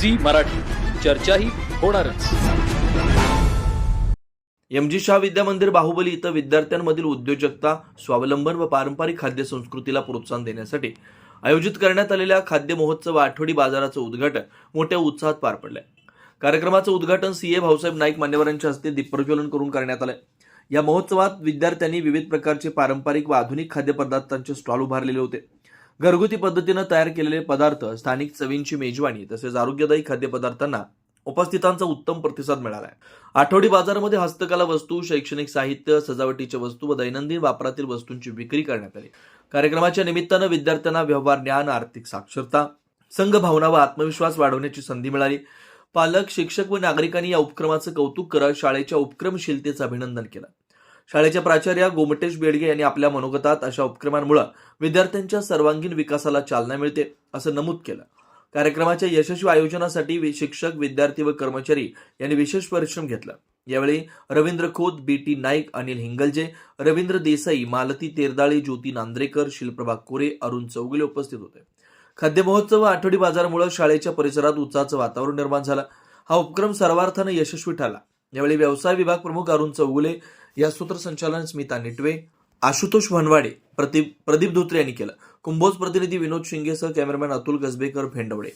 Zee Marathi. चर्चाही होणारच. M G Shah विद्या मंदिर बाहुबली इथं विद्यार्थ्यांमधील उद्योजकता स्वावलंबन व पारंपरिक खाद्य संस्कृतीला प्रोत्साहन देण्यासाठी आयोजित करण्यात आलेल्या खाद्य महोत्सव आठवडी बाजाराचं उद्घाटन मोठ्या उत्साहात पार पडलंय. कार्यक्रमाचं उद्घाटन सी ए भाऊसाहेब नाईक मान्यवरांच्या हस्ते दीपप्रज्वलन करून करण्यात आलंय. या महोत्सवात विद्यार्थ्यांनी विविध प्रकारचे पारंपरिक व आधुनिक खाद्यपदार्थांचे स्टॉल उभारलेले होते. घरगुती पद्धतीनं तयार केलेले पदार्थ स्थानिक चवींची मेजवानी तसेच आरोग्यदायी खाद्यपदार्थांना उपस्थितांचा उत्तम प्रतिसाद मिळाला आहे आठवडी बाजारामध्ये हस्तकला वस्तू शैक्षणिक साहित्य सजावटीच्या वस्तू व दैनंदिन वापरातील वस्तूंची विक्री करण्यात आली. कार्यक्रमाच्या निमित्तानं विद्यार्थ्यांना व्यवहार ज्ञान आर्थिक साक्षरता संघभावना व आत्मविश्वास वाढवण्याची संधी मिळाली. पालक शिक्षक व नागरिकांनी या उपक्रमाचं कौतुक करत शाळेच्या उपक्रमशीलतेचं अभिनंदन केलं. शाळेच्या प्राचार्या गोमटेश बेडगे यांनी आपल्या मनोगतात अशा उपक्रमांमुळे विद्यार्थ्यांच्या सर्वांगीण विकासाला चालना मिळते असं नमूद केलं. कार्यक्रमाच्या यशस्वी आयोजनासाठी शिक्षक विद्यार्थी व कर्मचारी यांनी विशेष परिश्रम घेतला. यावेळी रवींद्र खोत बी टी नाईक अनिल हिंगलजे रवींद्र देसाई मालती तेरदाळे ज्योती नांद्रेकर शिल्प्रभा कोरे अरुण चौगुले उपस्थित होते. खाद्य महोत्सव आठवडी बाजारामुळे शाळेच्या परिसरात उत्साहाचं वातावरण निर्माण झालं. हा उपक्रम सर्वार्थानं यशस्वी ठरला. यावेळी व्यवसाय विभाग प्रमुख अरुण चौगुले या सूत्रसंचालन स्मिता निटवे आशुतोष भनवाडे प्रदीप प्रदीप धोत्रे यांनी केलं. कुंभोज प्रतिनिधी विनोद शिंगेसह कॅमेरामॅन अतुल गजबेकर भेंडवडे.